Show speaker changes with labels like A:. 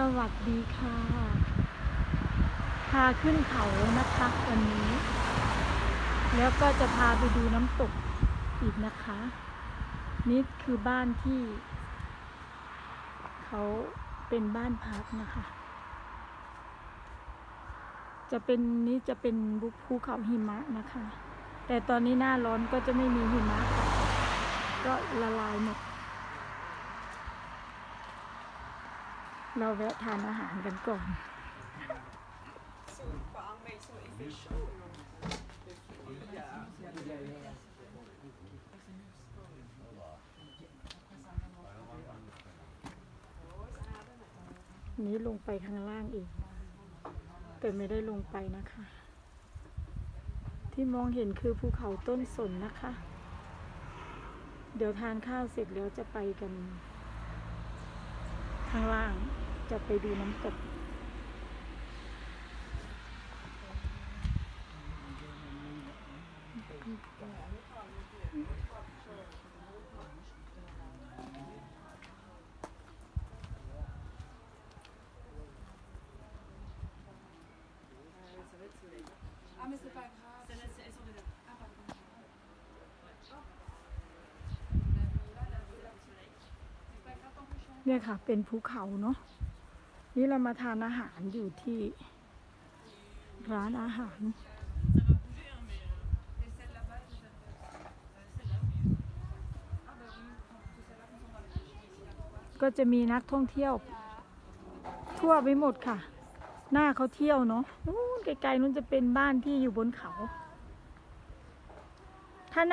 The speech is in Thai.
A: สวัสดีค่ะ พาขึ้นเขานะคะวันนี้ แล้วก็จะพาไปดูน้ำตกอีกนะคะ นี่คือบ้านที่ เขาเป็นบ้านพักนะคะ จะเป็นนี้จะเป็นบุภูเขาหิมะนะคะ แต่ตอนนี้หน้าร้อนก็จะไม่มีหิมะก็ละลายหมด เราแวะทานอาหารกันก่อน นี้ลงไปข้างล่างอีก แต่ไม่ได้ลงไปนะคะ ที่มองเห็นคือภูเขาต้นสนนะคะ เดี๋ยวทานข้าวเสร็จแล้วจะไปกันข้างล่าง จะไปดูน้ำตกเนี่ยค่ะ เป็นภูเขาเนาะ นี่เรามาทานอาหารอยู่ที่ร้านอาหาร ก็จะมีนักท่องเที่ยว ทั่วไปหมดค่ะ หน้าเขาเที่ยวเนาะนู้นไกลๆนู้นจะเป็นบ้านที่อยู่บนเขา ถ้าหน้า